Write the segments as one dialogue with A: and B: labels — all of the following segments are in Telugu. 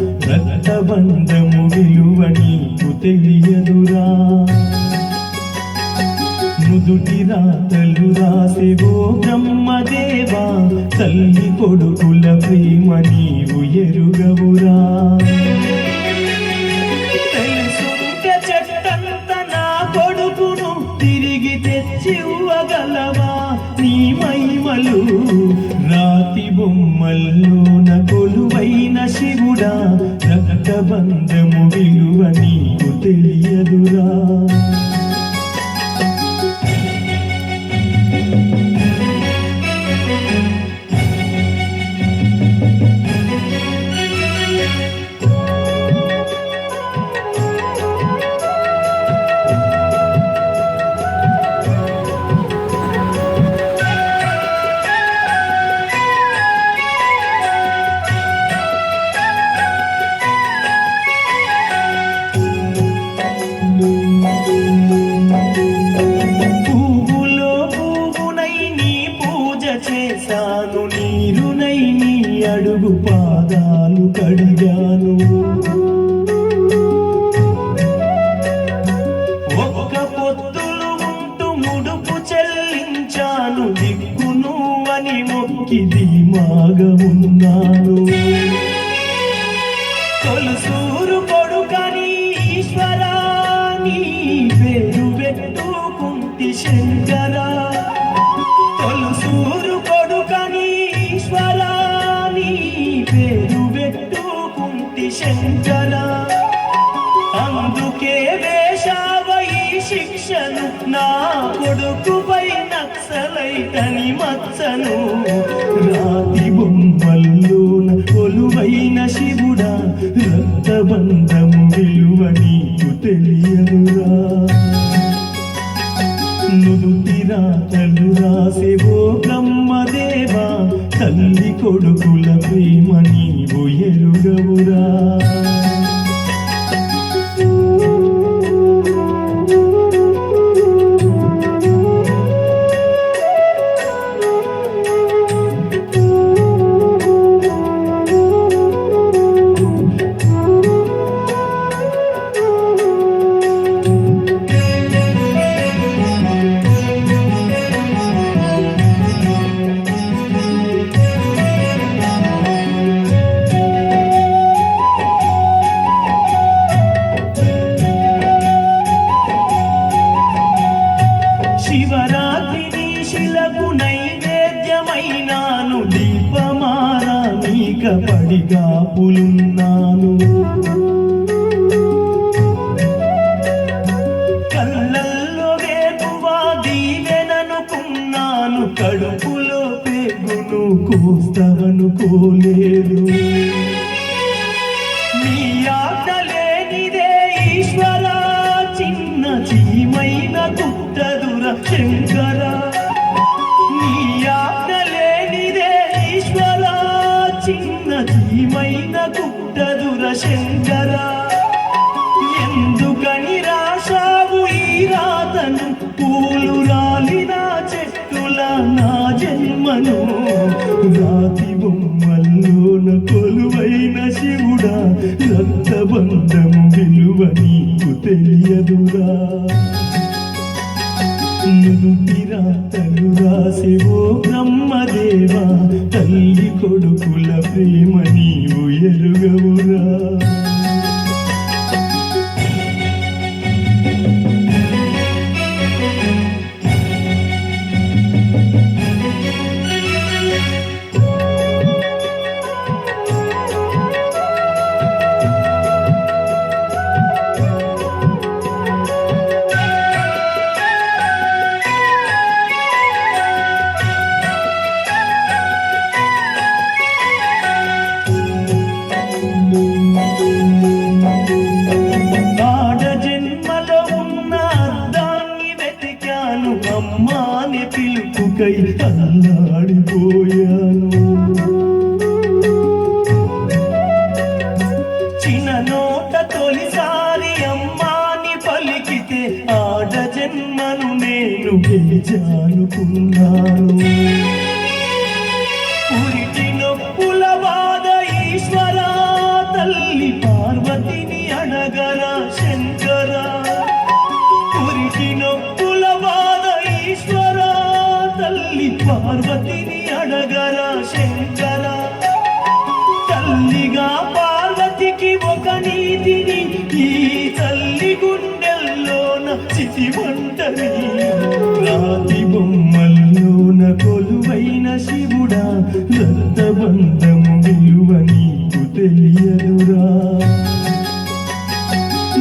A: రక్తబంధము విలువ నీకు తెలియదురా. మృదుటి రాతలు రాసెవో బ్రహ్మదేవా తల్లి కొడుకుల ప్రేమ నీవు ఎరుగవురా. కొడుకును తిరిగి తెచ్చివ్వగలవా నీ మైమలు రాతి బొమ్మలు అడుగు పాదాలు కడిగాను. ఒక్క పొత్తులు ఉంటూ ముడుపు చెల్లించాను. దిక్కును అని మొక్కి ధీమాగా ఉన్నాను తొలసూరు కొడుకని ఈశ్వరాని పేరు పెట్టుకుంటి శంకరా. మచ్చను రాతి బొమ్మల్లోన కొలువైన శివుడా రక్తబంధము విలువ నీకు తెలియదురా నుదుటి రాతలు రాసేవో బ్రహ్మదేవా తల్లి కొడుకుల ప్రేమ నీవు ఎరుగవురా. నైవేద్యమైనాను దీపమారా నీక పడిగా పులున్నాను కళ్ళల్లో వేపువా దీవెననుకున్నాను కడుపులో పెగును కోస్తవనుకోలేదు నీ ఆట ఈశ్వరా చిన్న చీమైన కుట్టదుర శంకర రక్తబంధము విలువ నీకు తెలియదురా. నుదుటి రాతలు రాసేవో బ్రహ్మదేవా తల్లి కొడుకుల ప్రేమని వెతికాను అమ్మాని పిలుపుకై అల్లాడిపోయాను చిన్న నోట తొలిసారి అమ్మాని పలికితే ఆడ జన్మను నేను గెలిచానుకున్నాను. శివుడా రక్తబంధము విలువ నీకు తెలియదురా.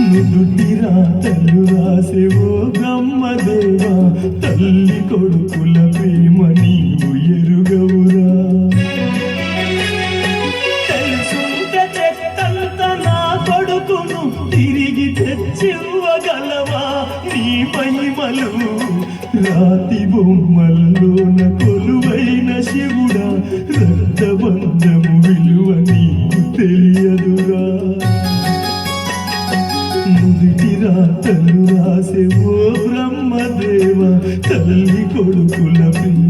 A: నుదుటి రాతలు రాసేవో బ్రహ్మదేవా తల్లి కొడుకుల ప్రేమ రాతి బొమ్మల్లోన కొలువైన శివుడా రక్తబంధము విలువ నీకు తెలియదురా. నుదిటి రాతలు రాసే ఓ బ్రహ్మదేవ తల్లి కొడుకుల ప్రియ